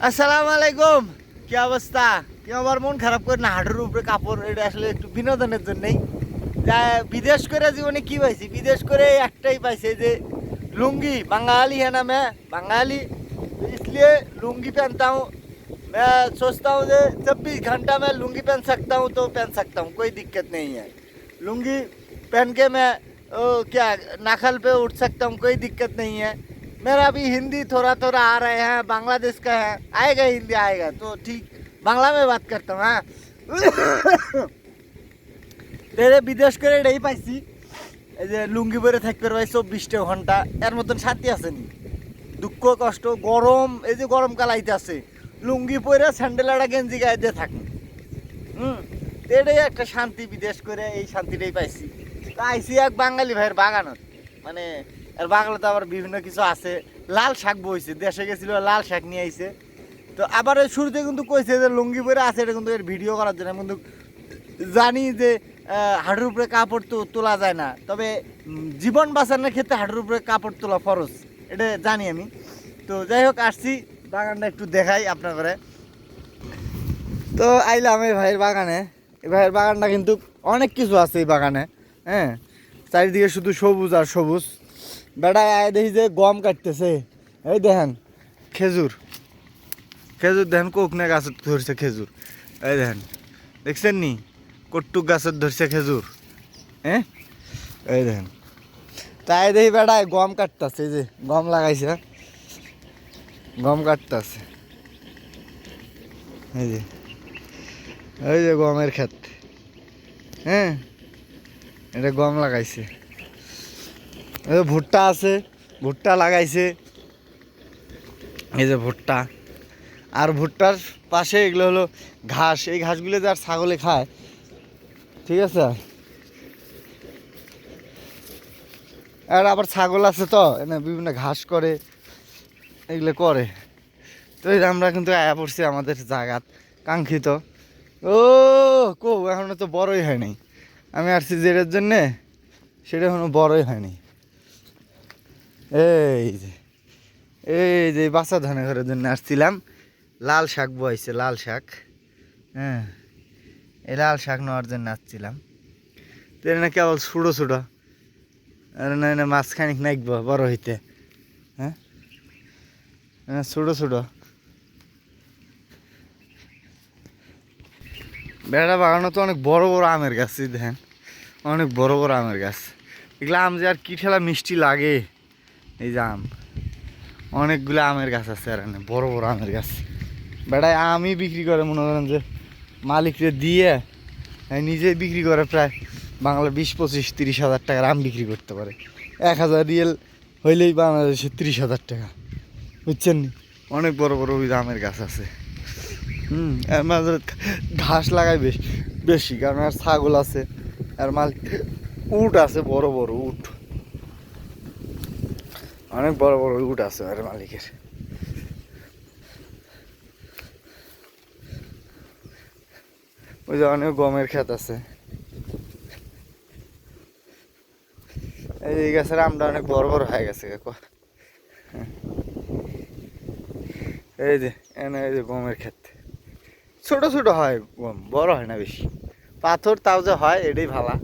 আসসালামু আলাইকুম কি অবস্থা কি আমার মন খারাপ করে না হাঁটুর উপরে কাপড় এটা আসলে একটু বিনোদনের জন্যই যা বিদেশ করে জীবনে কি পাইছি বিদেশ করে একটাই পাইছে যে लुंगी बंगाली है ना मैं बंगाली तो इसलिए लुंगी पहनता हूँ मैं सोचता हूँ कि चौबीस घंटा मैं लुंगी पहन सकता हूँ तो पहन सकता हूँ कोई दिक्कत नहीं है लुंगी पहन के मैं ओ, क्या नाखल पे उठ सकता हूँ कोई दिक्कत नहीं है मेरा अभी हिंदी थोड़ा थोड़ा आ रहे हैं बांग्लादेश का है आएगा हिंदी आएगा तो ठीक बांग्ला में बात करता हूँ हाँ তেরে বিদেশ করে এটাই পাইছি এই যে লুঙ্গি পরে থাকতে পারবে চব্বিশটা ঘন্টা এর মতন শান্তি আছে নি দুঃখ কষ্ট গরম এই যে গরমকাল আইতে আছে লুঙ্গি পরে স্যান্ডেল একটা গেঞ্জি গায়ে দিয়ে থাকুন হুম তো এটাই একটা শান্তি বিদেশ করে এই শান্তিটাই পাইছি তো আইসি এক বাঙালি ভাইয়ের বাগানত মানে এর বাগানে তো আবার বিভিন্ন কিছু আছে। লাল শাক বইছে, দেশে গেছিল, লাল শাক নিয়ে আইছে। তো আবার শুরুতে কিন্তু কইছে যে লুঙ্গি পরে আছে, এটা কিন্তু এর ভিডিও করার জন্য। কিন্তু জানি যে হাঁটুর উপরে কাপড় তো তোলা যায় না। তবে জীবন বাঁচানোর ক্ষেত্রে হাঁটুর উপরে কাপড় তোলা ফরজ, এটা জানি আমি। তো যাই হোক, আসছি, বাগানটা একটু দেখাই আপনার তো আইলাম এই ভাইয়ের বাগানে। এই ভাইয়ের বাগানটা কিন্তু অনেক কিছু আছে এই বাগানে হ্যাঁ? চারিদিকে শুধু সবুজ আর সবুজ। বেড়ায় আয় দেখি যে গম কাটতেছে। এই দেখেন, খেজুর। খেজুর দেখেন কোকনে গাছত ধরছে খেজুর। এই দেখেন, দেখছেন নি? কট্টুক গাছত ধরছে খেজুর। হ্যাঁ এই দেখেন। তাই দেখি বেড়ায় গম কাটতেছে, এই যে গম লাগাইছে গম কাটতেছে। এই যে এই যে গমের ক্ষেত। হ্যাঁ? এটা গম লাগাইছে। ভুট্টা আছে, ভুট্টা লাগাইছে। এই যে ভুট্টা। আর ভুট্টার পাশে এগুলো হলো ঘাস, এই ঘাসগুলো যার ছাগলে খায়। ঠিক আছে? আর আবার ছাগল আছে তো, এনে বিভিন্ন ঘাস করে, এগুলো করে। তো আমরা কিন্তু আয়া পড়ছি আমাদের জায়গাত, কাঙ্ক্ষিত। ও, কো, এখনও তো বড়ই হয়নি। আমি আসছি যেটার জন্যে, সেটা এখনও বড়ই হয়নি। এই যে এই যে বাচ্চা ধানে ঘরের জন্য আসছিলাম। লাল শাক বইছে লাল শাক। হ্যাঁ এই লাল শাক নেওয়ার জন্য আসছিলাম। তো না কেবল ছোটো ছোটো। আর না না মাঝখানিক নাকবো বড় হইতে। হ্যাঁ হ্যাঁ ছোটো ছোটো। বেড়া বাগানো তো অনেক বড় বড় আমের গাছ দেখেন। অনেক বড় বড় আমের গাছ। এগুলো আম যে আর কী ঠেলা মিষ্টি লাগে। এই যে আম। অনেকগুলো আমের গাছ আছে আর বড় বড় আমের গাছ। বেড়ায় আমই বিক্রি করে, মনে করেন যে মালিকরে দিয়ে নিজেই বিক্রি করে প্রায় বাংলা বিশ, পঁচিশ, তিরিশ হাজার টাকার আম বিক্রি করতে পারে। এক হাজার রিয়েল হইলেই বাংলাদেশে তিরিশ হাজার টাকা। বুঝছেন? অনেক বড় বড় ওই আমের গাছ আছে। হুম, এর মাঝে ঘাস লাগাই বেশি বেশি, কারণ আর ছাগল আছে, আর মাল উট আছে, বড় বড় উট। অনেক বড় বড় উট আছে আর মালিকের। ওই যে অনেক গমের ক্ষেত আছে। এই গাছের আমটা অনেক বড় বড় হয়ে গেছে এই যে, এনে এই যে গমের ক্ষেত। ছোট ছোট হয় গম, বড় হয় না বেশি। পাথর তাও যে হয়, এটাই ভালা।